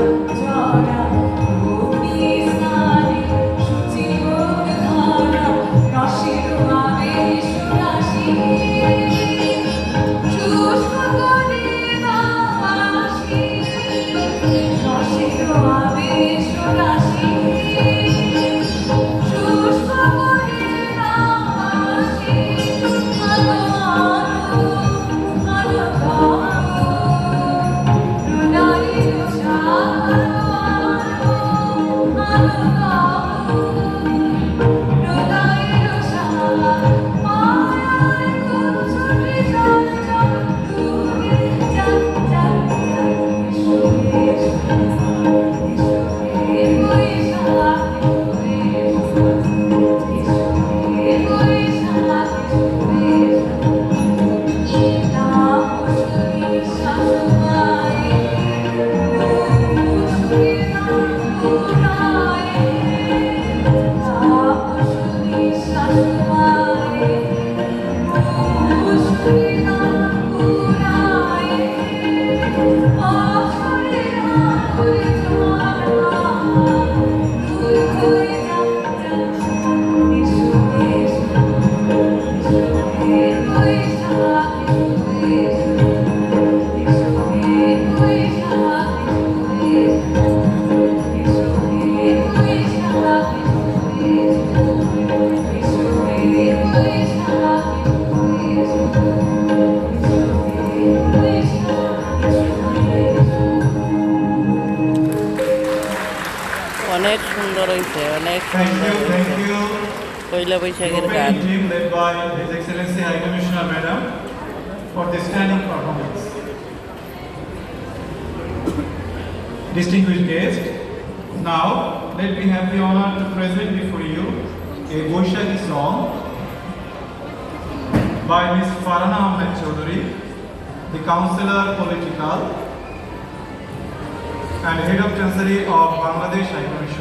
Thank you. Thank. অনেক সুন্দর হয়েছে অনেক Thank সুন্দর you, হয়েছে thank you. পয়লা বৈশাখের গান. Distinguished guests, now let me have the honor to present before you a Boishagi song by Ms. Farhana Ahmed Chaudhary, the Councillor Political and Head of Chancery of Bangladesh High Commission.